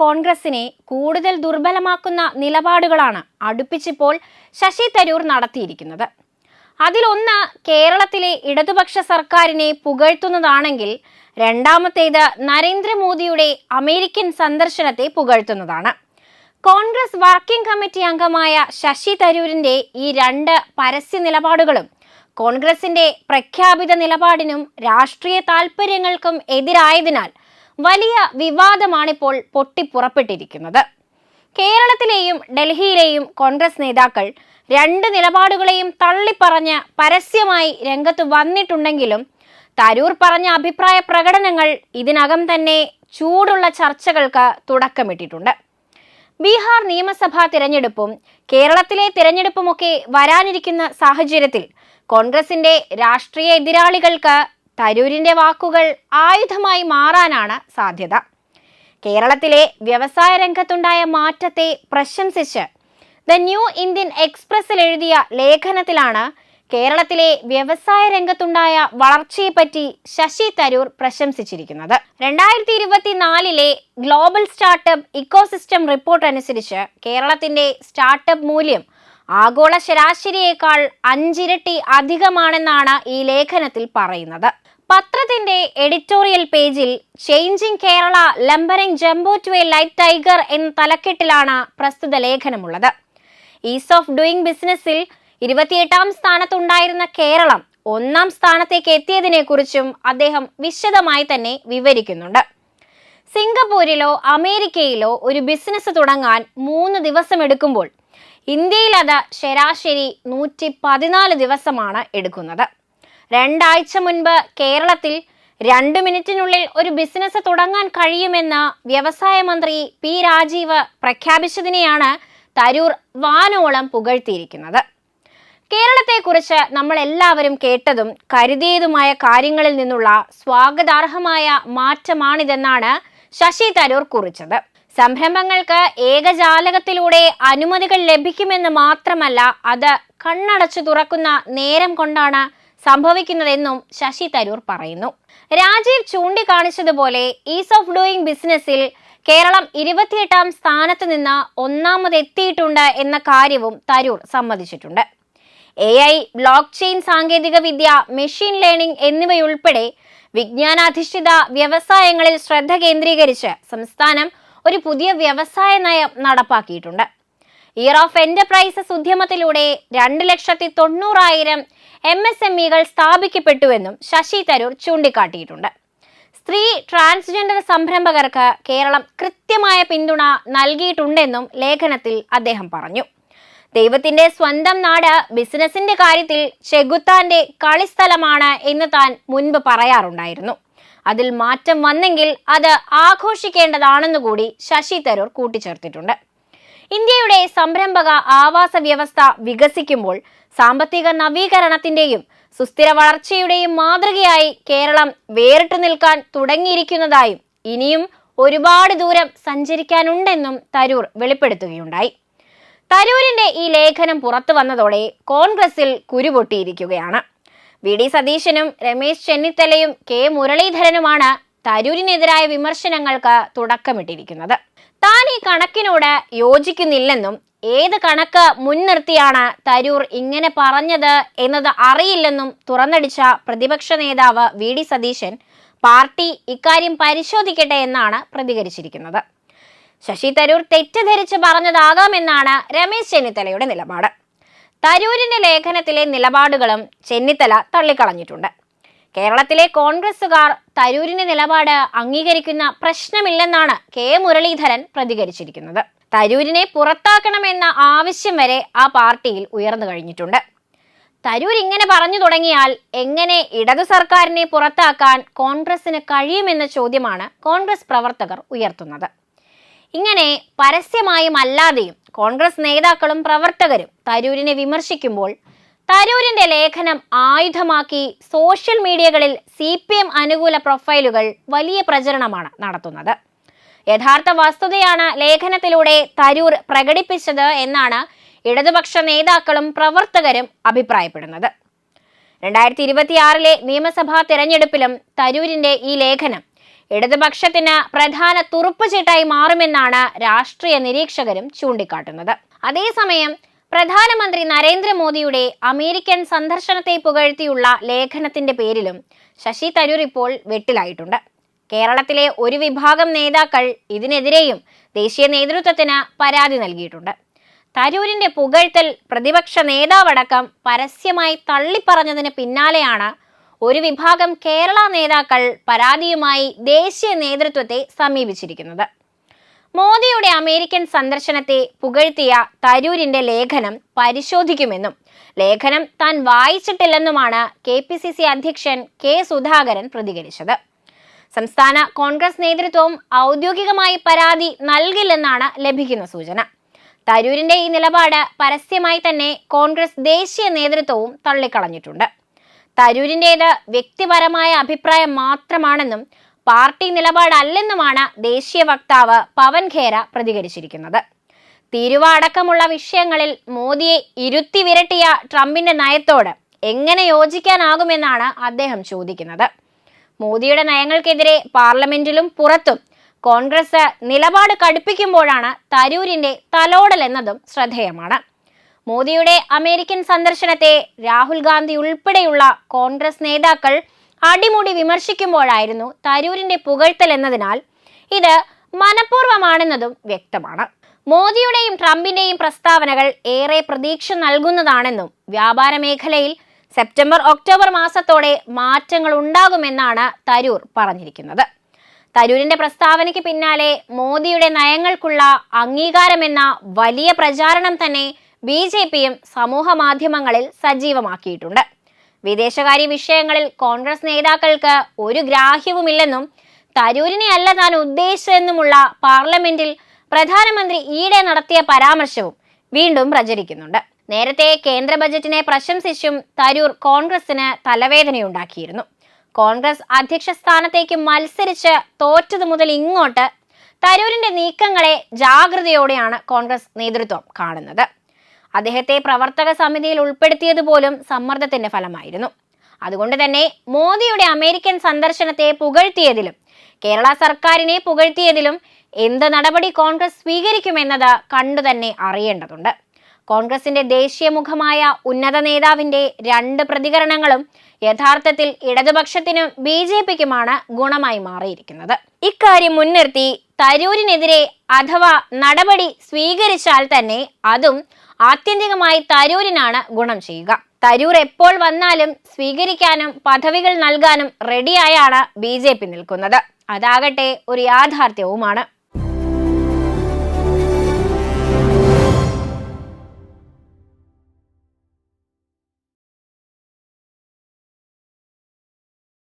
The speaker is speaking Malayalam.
കോൺഗ്രസിനെ കൂടുതൽ ദുർബലമാക്കുന്ന നിലപാടുകളാണ് അടുപ്പിച്ചിപ്പോൾ ശശി തരൂർ നടത്തിയിരിക്കുന്നത്. അതിലൊന്ന് കേരളത്തിലെ ഇടതുപക്ഷ സർക്കാരിനെ പുകഴ്ത്തുന്നതാണെങ്കിൽ രണ്ടാമത്തേത് നരേന്ദ്രമോദിയുടെ അമേരിക്കൻ സന്ദർശനത്തെ പുകഴ്ത്തുന്നതാണ്. കോൺഗ്രസ് വർക്കിംഗ് കമ്മിറ്റി അംഗമായ ശശി തരൂരിന്റെ ഈ രണ്ട് പരസ്യ നിലപാടുകളും കോൺഗ്രസിന്റെ പ്രഖ്യാപിത നിലപാടിനും രാഷ്ട്രീയ താൽപ്പര്യങ്ങൾക്കും എതിരായതിനാൽ വലിയ വിവാദമാണിപ്പോൾ പൊട്ടിപ്പുറപ്പെട്ടിരിക്കുന്നത്. കേരളത്തിലെയും ഡൽഹിയിലെയും കോൺഗ്രസ് നേതാക്കൾ രണ്ട് നിലപാടുകളെയും തള്ളിപ്പറഞ്ഞ് പരസ്യമായി രംഗത്ത് വന്നിട്ടുണ്ടെങ്കിലും തരൂർ പറഞ്ഞ അഭിപ്രായ പ്രകടനങ്ങൾ ഇതിനകം തന്നെ ചൂടുള്ള ചർച്ചകൾക്ക് തുടക്കമിട്ടിട്ടുണ്ട്. ബീഹാർ നിയമസഭാ തിരഞ്ഞെടുപ്പും കേരളത്തിലെ തിരഞ്ഞെടുപ്പുമൊക്കെ വരാനിരിക്കുന്ന സാഹചര്യത്തിൽ കോൺഗ്രസിന്റെ രാഷ്ട്രീയ എതിരാളികൾക്ക് തരൂരിന്റെ വാക്കുകൾ ആയുധമായി മാറാനാണ് സാധ്യത. കേരളത്തിലെ വ്യവസായ രംഗത്തുണ്ടായ മാറ്റത്തെ പ്രശംസിച്ച് ദ ന്യൂ ഇന്ത്യൻ എക്സ്പ്രസിൽ എഴുതിയ ലേഖനത്തിലാണ് കേരളത്തിലെ വ്യവസായ രംഗത്തുണ്ടായ വളർച്ചയെപ്പറ്റി ശശി തരൂർ പ്രശംസിച്ചിരിക്കുന്നത്. രണ്ടായിരത്തി ഇരുപത്തിനാലിലെ ഗ്ലോബൽ സ്റ്റാർട്ടപ്പ് ഇക്കോസിസ്റ്റം റിപ്പോർട്ട് അനുസരിച്ച് കേരളത്തിന്റെ സ്റ്റാർട്ടപ്പ് മൂല്യം ആഗോള ശരാശരിയേക്കാൾ അഞ്ചിരട്ടി അധികമാണെന്നാണ് ഈ ലേഖനത്തിൽ പറയുന്നത്. പത്രത്തിന്റെ എഡിറ്റോറിയൽ പേജിൽ changing Kerala lumbering jumbo to a light tiger എന്ന തലക്കെട്ടിലാണ് പ്രസ്തുത ലേഖനമുള്ളത്. ഈസ് ഓഫ് ഡൂയിങ് ബിസിനസ്സിൽ ഇരുപത്തിയെട്ടാം സ്ഥാനത്തുണ്ടായിരുന്ന കേരളം ഒന്നാം സ്ഥാനത്തേക്ക് എത്തിയതിനെ കുറിച്ചും അദ്ദേഹം വിശദമായി തന്നെ വിവരിക്കുന്നുണ്ട്. സിംഗപ്പൂരിലോ അമേരിക്കയിലോ ഒരു ബിസിനസ് തുടങ്ങാൻ മൂന്ന് ദിവസം എടുക്കുമ്പോൾ ഇന്ത്യയിൽ അത് ശരാശരി നൂറ്റി പതിനാല് ദിവസമാണ് എടുക്കുന്നത്. രണ്ടാഴ്ച മുൻപ് കേരളത്തിൽ രണ്ട് മിനിറ്റിനുള്ളിൽ ഒരു ബിസിനസ് തുടങ്ങാൻ കഴിയുമെന്ന് വ്യവസായ മന്ത്രി പി രാജീവ് പ്രഖ്യാപിച്ചതിനെയാണ് തരൂർ വാനോളം പുകഴ്ത്തിയിരിക്കുന്നത്. കേരളത്തെക്കുറിച്ച് നമ്മൾ എല്ലാവരും കേട്ടതും കരുതിയതുമായ കാര്യങ്ങളിൽ നിന്നുള്ള സ്വാഗതാർഹമായ മാറ്റമാണിതെന്നാണ് ശശി തരൂർ കുറിച്ചത്. സംരംഭങ്ങൾക്ക് ഏകജാലകത്തിലൂടെ അനുമതികൾ ലഭിക്കുമെന്ന് മാത്രമല്ല അത് കണ്ണടച്ചു തുറക്കുന്ന നേരം കൊണ്ടാണ് സംഭവിക്കുന്നതെന്നും ശശി തരൂർ പറയുന്നു. രാജീവ് ചൂണ്ടിക്കാണിച്ചതുപോലെ ഈസ് ഓഫ് ഡൂയിങ് ബിസിനസ്സിൽ കേരളം ഇരുപത്തിയെട്ടാം സ്ഥാനത്ത് നിന്ന് ഒന്നാമതെത്തിയിട്ടുണ്ട് എന്ന കാര്യവും തരൂർ സമ്മതിച്ചിട്ടുണ്ട്. എ ഐ ബ്ലോക്ക് ചെയിൻ സാങ്കേതിക വിദ്യ മെഷീൻ ലേണിംഗ് എന്നിവയുൾപ്പെടെ വിജ്ഞാനാധിഷ്ഠിത വ്യവസായങ്ങളിൽ ശ്രദ്ധ കേന്ദ്രീകരിച്ച് സംസ്ഥാനം ഒരു പുതിയ വ്യവസായ നയം നടപ്പാക്കിയിട്ടുണ്ട്. ഇയർ ഓഫ് എന്റർപ്രൈസസ് ഉദ്യമത്തിലൂടെ രണ്ട് ലക്ഷത്തി തൊണ്ണൂറായിരം എം എസ് എം ഇകൾ സ്ഥാപിക്കപ്പെട്ടുവെന്നും ശശി തരൂർ ചൂണ്ടിക്കാട്ടിയിട്ടുണ്ട്. സ്ത്രീ ട്രാൻസ്ജെൻഡർ സംരംഭകർക്ക് കേരളം കൃത്യമായ പിന്തുണ നൽകിയിട്ടുണ്ടെന്നും ലേഖനത്തിൽ അദ്ദേഹം പറഞ്ഞു. ദൈവത്തിന്റെ സ്വന്തം നാട് ബിസിനസിന്റെ കാര്യത്തിൽ ചെകുത്താന്റെ കളിസ്ഥലമാണ് എന്ന് താൻ മുൻപ് പറയാറുണ്ടായിരുന്നു. അതിൽ മാറ്റം വന്നെങ്കിൽ അത് ആഘോഷിക്കേണ്ടതാണെന്ന് കൂടി ശശി തരൂർ കൂട്ടിച്ചേർത്തിട്ടുണ്ട്. ഇന്ത്യയുടെ സംരംഭക ആവാസ വ്യവസ്ഥ വികസിക്കുമ്പോൾ സാമ്പത്തിക നവീകരണത്തിന്റെയും സുസ്ഥിര വളർച്ചയുടെയും മാതൃകയായി കേരളം വേറിട്ടു നിൽക്കാൻ തുടങ്ങിയിരിക്കുന്നതായും ഇനിയും ഒരുപാട് ദൂരം സഞ്ചരിക്കാനുണ്ടെന്നും തരൂർ വെളിപ്പെടുത്തുകയുണ്ടായി. തരൂരിന്റെ ഈ ലേഖനം പുറത്തു വന്നതോടെ കോൺഗ്രസിൽ കുരുപൊട്ടിയിരിക്കുകയാണ്. വി. ഡി. സതീശനും രമേശ് ചെന്നിത്തലയും കെ. മുരളീധരനുമാണ് തരൂരിനെതിരായ വിമർശനങ്ങൾക്ക് തുടക്കമിട്ടിരിക്കുന്നത്. താൻ ഈ കണക്കിനോട് യോജിക്കുന്നില്ലെന്നും ഏത് കണക്ക് മുൻനിർത്തിയാണ് തരൂർ ഇങ്ങനെ പറഞ്ഞത് എന്നത് അറിയില്ലെന്നും തുറന്നടിച്ച പ്രതിപക്ഷ നേതാവ് വി ഡി സതീശൻ പാർട്ടി ഇക്കാര്യം പരിശോധിക്കട്ടെ എന്നാണ് പ്രതികരിച്ചിരിക്കുന്നത്. ശശി തരൂർ തെറ്റിദ്ധരിച്ച് പറഞ്ഞതാകാമെന്നാണ് രമേശ് ചെന്നിത്തലയുടെ നിലപാട്. തരൂരിന്റെ ലേഖനത്തിലെ നിലപാടുകളും ചെന്നിത്തല തള്ളിക്കളഞ്ഞിട്ടുണ്ട്. കേരളത്തിലെ കോൺഗ്രസുകാർ തരൂരിന്റെ നിലപാട് അംഗീകരിക്കുന്ന പ്രശ്നമില്ലെന്നാണ് കെ മുരളീധരൻ പ്രതികരിച്ചിരിക്കുന്നത്. തരൂരിനെ പുറത്താക്കണമെന്ന ആവശ്യം വരെ ആ പാർട്ടിയിൽ ഉയർന്നു കഴിഞ്ഞിട്ടുണ്ട്. തരൂർ ഇങ്ങനെ പറഞ്ഞു തുടങ്ങിയാൽ എങ്ങനെ ഇടതു സർക്കാരിനെ പുറത്താക്കാൻ കോൺഗ്രസിന് കഴിയുമെന്ന ചോദ്യമാണ് കോൺഗ്രസ് പ്രവർത്തകർ ഉയർത്തുന്നത്. ഇങ്ങനെ പരസ്യമായും അല്ലാതെയും കോൺഗ്രസ് നേതാക്കളും പ്രവർത്തകരും തരൂരിനെ വിമർശിക്കുമ്പോൾ തരൂരിന്റെ ലേഖനം ആയുധമാക്കി സോഷ്യൽ മീഡിയകളിൽ സി പി എം അനുകൂല പ്രൊഫൈലുകൾ വലിയ പ്രചരണമാണ് നടത്തുന്നത്. യഥാർത്ഥ വസ്തുതയാണ് ലേഖനത്തിലൂടെ തരൂർ പ്രകടിപ്പിച്ചത് എന്നാണ് ഇടതുപക്ഷ നേതാക്കളും പ്രവർത്തകരും അഭിപ്രായപ്പെടുന്നത്. രണ്ടായിരത്തി ഇരുപത്തിയാറിലെ നിയമസഭാ തെരഞ്ഞെടുപ്പിലും തരൂരിന്റെ ഈ ലേഖനം ഇടതുപക്ഷത്തിന് പ്രധാന തുറുപ്പുചീട്ടായി മാറുമെന്നാണ് രാഷ്ട്രീയ നിരീക്ഷകരും ചൂണ്ടിക്കാട്ടുന്നത്. അതേസമയം പ്രധാനമന്ത്രി നരേന്ദ്രമോദിയുടെ അമേരിക്കൻ സന്ദർശനത്തെ പുകഴ്ത്തിയുള്ള ലേഖനത്തിന്റെ പേരിലും ശശി തരൂർ ഇപ്പോൾ വെട്ടിലായിട്ടുണ്ട്. കേരളത്തിലെ ഒരു വിഭാഗം നേതാക്കൾ ഇതിനെതിരെയും ദേശീയ നേതൃത്വത്തിന് പരാതി നൽകിയിട്ടുണ്ട്. തരൂരിന്റെ പുകഴ്ത്തൽ പ്രതിപക്ഷ നേതാവടക്കം പരസ്യമായി തള്ളിപ്പറഞ്ഞതിന് പിന്നാലെയാണ് ഒരു വിഭാഗം കേരള നേതാക്കൾ പരാതിയുമായി ദേശീയ നേതൃത്വത്തെ സമീപിച്ചിരിക്കുന്നത്. മോദിയുടെ അമേരിക്കൻ സന്ദർശനത്തെ പുകഴ്ത്തിയ തരൂരിന്റെ ലേഖനം പരിശോധിക്കുമെന്നും ലേഖനം താൻ വായിച്ചിട്ടില്ലെന്നുമാണ് കെ പി സി സി അധ്യക്ഷൻ കെ സുധാകരൻ പ്രതികരിച്ചത്. സംസ്ഥാന കോൺഗ്രസ് നേതൃത്വവും ഔദ്യോഗികമായി പരാതി നൽകില്ലെന്നാണ് ലഭിക്കുന്ന സൂചന. തരൂരിന്റെ ഈ നിലപാട് പരസ്യമായി തന്നെ കോൺഗ്രസ് ദേശീയ നേതൃത്വവും തള്ളിക്കളഞ്ഞിട്ടുണ്ട്. തരൂരിന്റേത് വ്യക്തിപരമായ അഭിപ്രായം മാത്രമാണെന്നും പാർട്ടി നിലപാടല്ലെന്നുമാണ് ദേശീയ വക്താവ് പവൻ ഖേര പ്രതികരിച്ചിരിക്കുന്നത്. തീരുവ അടക്കമുള്ള വിഷയങ്ങളിൽ മോദിയെ ഇരുത്തി വിരട്ടിയ ട്രംപിന്റെ നയത്തോട് എങ്ങനെ യോജിക്കാനാകുമെന്നാണ് അദ്ദേഹം ചോദിക്കുന്നത്. മോദിയുടെ നയങ്ങൾക്കെതിരെ പാർലമെന്റിലും പുറത്തും കോൺഗ്രസ് നിലപാട് കടുപ്പിക്കുമ്പോഴാണ് തരൂരിന്റെ തലോടൽ എന്നതും ശ്രദ്ധേയമാണ്. മോദിയുടെ അമേരിക്കൻ സന്ദർശനത്തെ രാഹുൽ ഗാന്ധി ഉൾപ്പെടെയുള്ള കോൺഗ്രസ് നേതാക്കൾ അടിമുടി വിമർശിക്കുമ്പോഴായിരുന്നു തരൂരിന്റെ പുകഴ്ത്തൽ എന്നതിനാൽ ഇത് മനഃപൂർവമാണെന്നതും വ്യക്തമാണ്. മോദിയുടെയും ട്രംപിന്റെയും പ്രസ്താവനകൾ ഏറെ പ്രതീക്ഷ നൽകുന്നതാണെന്നും വ്യാപാര മേഖലയിൽ സെപ്റ്റംബർ ഒക്ടോബർ മാസത്തോടെ മാറ്റങ്ങൾ ഉണ്ടാകുമെന്നാണ് തരൂർ പറഞ്ഞിരിക്കുന്നത്. തരൂരിന്റെ പ്രസ്താവനയ്ക്ക് പിന്നാലെ മോദിയുടെ നയങ്ങൾക്കുള്ള അംഗീകാരമെന്ന വലിയ പ്രചാരണം തന്നെ ബി ജെ പിയും സമൂഹ മാധ്യമങ്ങളിൽ സജീവമാക്കിയിട്ടുണ്ട്. വിദേശകാര്യ വിഷയങ്ങളിൽ കോൺഗ്രസ് നേതാക്കൾക്ക് ഒരു ഗ്രാഹ്യവുമില്ലെന്നും തരൂരിനെ അല്ല താൻ ഉദ്ദേശിച്ചതെന്നുമുള്ള പാർലമെന്റിൽ പ്രധാനമന്ത്രി ഈയിടെ നടത്തിയ പരാമർശവും വീണ്ടും പ്രചരിക്കുന്നുണ്ട്. നേരത്തെ കേന്ദ്ര ബജറ്റിനെ പ്രശംസിച്ചും തരൂർ കോൺഗ്രസിന് തലവേദനയുണ്ടാക്കിയിരുന്നു. കോൺഗ്രസ് അധ്യക്ഷ സ്ഥാനത്തേക്ക് മത്സരിച്ച് തോറ്റതു മുതൽ ഇങ്ങോട്ട് തരൂരിന്റെ നീക്കങ്ങളെ ജാഗ്രതയോടെയാണ് കോൺഗ്രസ് നേതൃത്വം കാണുന്നത്. അദ്ദേഹത്തെ പ്രവർത്തക സമിതിയിൽ ഉൾപ്പെടുത്തിയത് പോലും സമ്മർദ്ദത്തിന്റെ ഫലമായിരുന്നു. അതുകൊണ്ട് തന്നെ മോദിയുടെ അമേരിക്കൻ സന്ദർശനത്തെ പുകഴ്ത്തിയതിലും കേരള സർക്കാരിനെ പുകഴ്ത്തിയതിലും എന്ത് നടപടി കോൺഗ്രസ് സ്വീകരിക്കുമെന്നത് കണ്ടു തന്നെ അറിയേണ്ടതുണ്ട്. കോൺഗ്രസിന്റെ ദേശീയ മുഖമായ ഉന്നത നേതാവിന്റെ രണ്ട് പ്രതികരണങ്ങളും യഥാർത്ഥത്തിൽ ഇടതുപക്ഷത്തിനും ബി ജെ പിക്കുമാണ് ഗുണമായി മാറിയിരിക്കുന്നത്. ഇക്കാര്യം മുൻനിർത്തി തരൂരിനെതിരെ അഥവാ നടപടി സ്വീകരിച്ചാൽ തന്നെ അതും ആത്യന്തികമായി തരൂരിനാണ് ഗുണം ചെയ്യുക. തരൂർ എപ്പോൾ വന്നാലും സ്വീകരിക്കാനും പദവികൾ നൽകാനും റെഡിയായാണ് ബി ജെ പി നിൽക്കുന്നത്. അതാകട്ടെ ഒരു യാഥാർത്ഥ്യവുമാണ്.